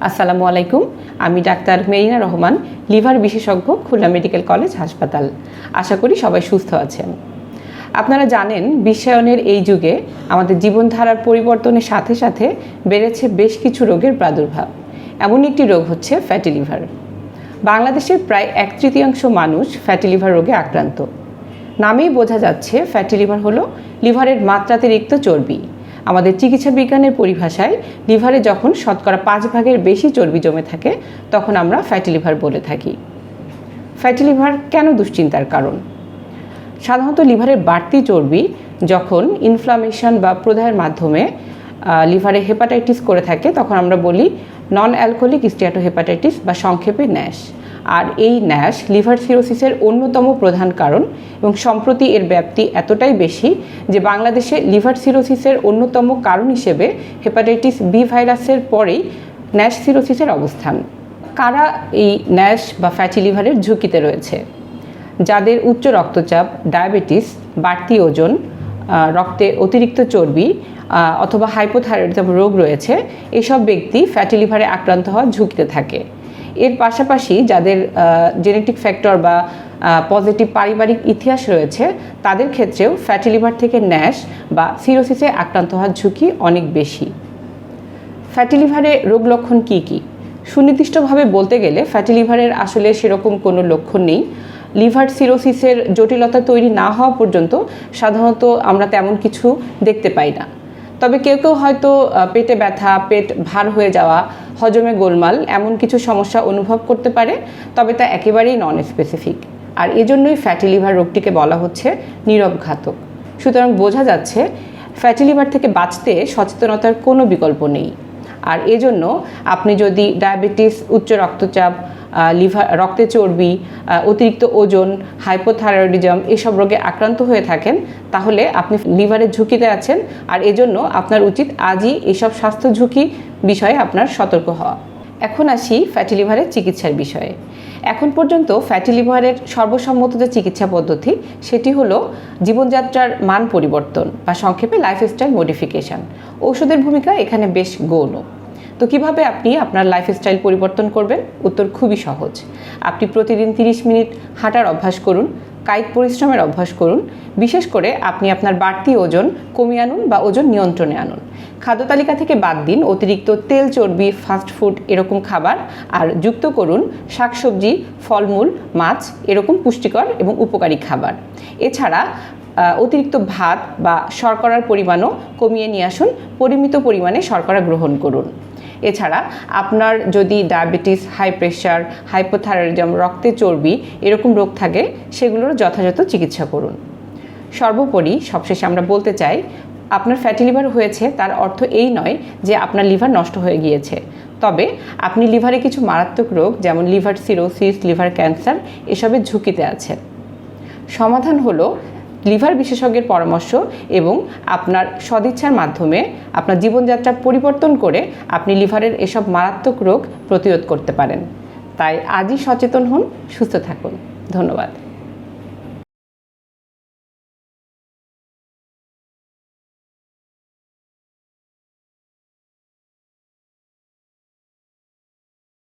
আসসালামু আলাইকুম। আমি ডাক্তার মেরিনা রহমান, লিভার বিশেষজ্ঞ, খুলনা মেডিকেল কলেজ হাসপাতাল। আশা করি সবাই সুস্থ আছেন। আপনারা জানেন, বিশ্বায়নের এই যুগে আমাদের জীবনধারার পরিবর্তনের সাথে সাথে বেড়েছে বেশ কিছু রোগের প্রাদুর্ভাব। এমন একটি রোগ হচ্ছে ফ্যাটি লিভার। বাংলাদেশের প্রায় এক তৃতীয়াংশ মানুষ ফ্যাটি লিভার রোগে আক্রান্ত। নামেই বোঝা যাচ্ছে ফ্যাটি লিভার হলো লিভারের মাত্রাতিরিক্ত চর্বি। আমাদের চিকিৎসা বিজ্ঞানের পরিভাষায় লিভারে যখন শতকরা পাঁচ ভাগের বেশি চর্বি জমে থাকে, তখন আমরা ফ্যাটি লিভার বলে থাকি। ফ্যাটি লিভার কেন দুশ্চিন্তার কারণ? সাধারণত লিভারের বাড়তি চর্বি যখন ইনফ্লামেশন বা প্রদাহের মাধ্যমে লিভারে হেপাটাইটিস করে থাকে, তখন আমরা বলি নন অ্যালকোহলিক স্টিয়াটো হেপাটাইটিস বা সংক্ষেপে ন্যাশ আর এই ন্যাশ লিভার সিরোসিসের অন্যতম প্রধান কারণ এবং সম্প্রতি এর ব্যাপ্তি এতটাই বেশি যে বাংলাদেশে লিভার সিরোসিসের অন্যতম কারণ হিসেবে হেপাটাইটিস বি ভাইরাসের পরেই ন্যাশ সিরোসিসের অবস্থান। কারা এই ন্যাশ বা ফ্যাটি লিভারের ঝুঁকিতে রয়েছে? যাদের উচ্চ রক্তচাপ, ডায়াবেটিস, বাড়তি ওজন রক্তে অতিরিক্ত চর্বি অথবা হাইপোথাইরয়েডিজম রোগ রয়েছে, এসব ব্যক্তি ফ্যাটি লিভারে আক্রান্ত হওয়ার ঝুঁকিতে থাকে। এর পাশাপাশি যাদের জেনেটিক ফ্যাক্টর বা পজিটিভ পারিবারিক ইতিহাস রয়েছে, তাদের ক্ষেত্রেও ফ্যাটি লিভার থেকে ন্যাশ বা সিরোসিসে আক্রান্ত হওয়ার ঝুঁকি অনেক বেশি। ফ্যাটি লিভারে রোগ লক্ষণ কী কী? সুনির্দিষ্টভাবে বলতে গেলে ফ্যাটি লিভারের আসলে সেরকম কোনো লক্ষণ নেই। লিভার সিরোসিসের জটিলতা তৈরি না হওয়া পর্যন্ত সাধারণত আমরা তেমন কিছু দেখতে পাই না। তবে কেউ কেউ হয়তো পেটে ব্যথা, পেট ভার হয়ে যাওয়া, হজমে গোলমাল এমন কিছু সমস্যা অনুভব করতে পারে, তবে তা একেবারেই নন স্পেসিফিক আর এজন্যই ফ্যাটি লিভার রোগটিকে বলা হচ্ছে নীরব ঘাতক সুতরাং বোঝা যাচ্ছে ফ্যাটি লিভার থেকে বাঁচতে সচেতনতার কোনো বিকল্প নেই। আর এজন্য আপনি যদি ডায়াবেটিস, উচ্চ রক্তচাপ লিভার, রক্তে চর্বি অতিরিক্ত ওজন হাইপোথাইরয়েডিজম এসব রোগে আক্রান্ত হয়ে থাকেন, তাহলে আপনি লিভারের ঝুঁকিতে আছেন আর এজন্য আপনার উচিত আজই এসব স্বাস্থ্য ঝুঁকি বিষয়ে আপনার সতর্ক হওয়া। এখন আসি ফ্যাটি লিভারের চিকিৎসার বিষয়ে। এখন পর্যন্ত ফ্যাটি লিভারের সর্বসম্মত যে চিকিৎসা পদ্ধতি, সেটি হলো জীবনযাত্রার মান পরিবর্তন বা সংক্ষেপে লাইফস্টাইল মডিফিকেশন ঔষধের ভূমিকা এখানে বেশ গৌণ। তো কীভাবে আপনি আপনার লাইফস্টাইল পরিবর্তন করবেন? উত্তর খুবই সহজ। আপনি প্রতিদিন 30 মিনিট হাঁটার অভ্যাস করুন, কায়িক পরিশ্রমের অভ্যাস করুন, বিশেষ করে আপনি আপনার বাড়তি ওজন কমিয়ে আনুন বা ওজন নিয়ন্ত্রণে আনুন। খাদ্য তালিকা থেকে বাদ দিন, অতিরিক্ত তেল, চর্বি ফাস্ট ফুড এরকম খাবার আর যুক্ত করুন শাকসবজি, ফলমূল, মাছ এরকম পুষ্টিকর এবং উপকারী খাবার। এছাড়া অতিরিক্ত ভাত বা শর্করার পরিমাণও কমিয়ে নিয়ে আসুন, পরিমিত পরিমাণে শর্করা গ্রহণ করুন। এছাড়া আপনার যদি ডায়াবেটিস হাই প্রেশার হাইপোথাইরয়েডিজম রক্তে চর্বি এরকম রোগ থাকে, সেগুলোর যথাযথ চিকিৎসা করুন। সর্বোপরি সবশেষে আমরা বলতে চাই, আপনার ফ্যাটি লিভার হয়েছে, তার অর্থ এই নয় যে আপনার লিভার নষ্ট হয়ে গিয়েছে। তবে আপনি লিভারে কিছু মারাত্মক রোগ, যেমন লিভার সিরোসিস লিভার ক্যান্সার এসবের ঝুঁকিতে আছেন। সমাধান হলো লিভার বিশেষজ্ঞের পরামর্শ এবং আপনার সদিচ্ছার মাধ্যমে আপনার জীবনযাত্রা পরিবর্তন করে আপনি লিভারের এসব মারাত্মক রোগ প্রতিরোধ করতে পারেন। তাই আজই সচেতন হন, সুস্থ থাকুন। ধন্যবাদ।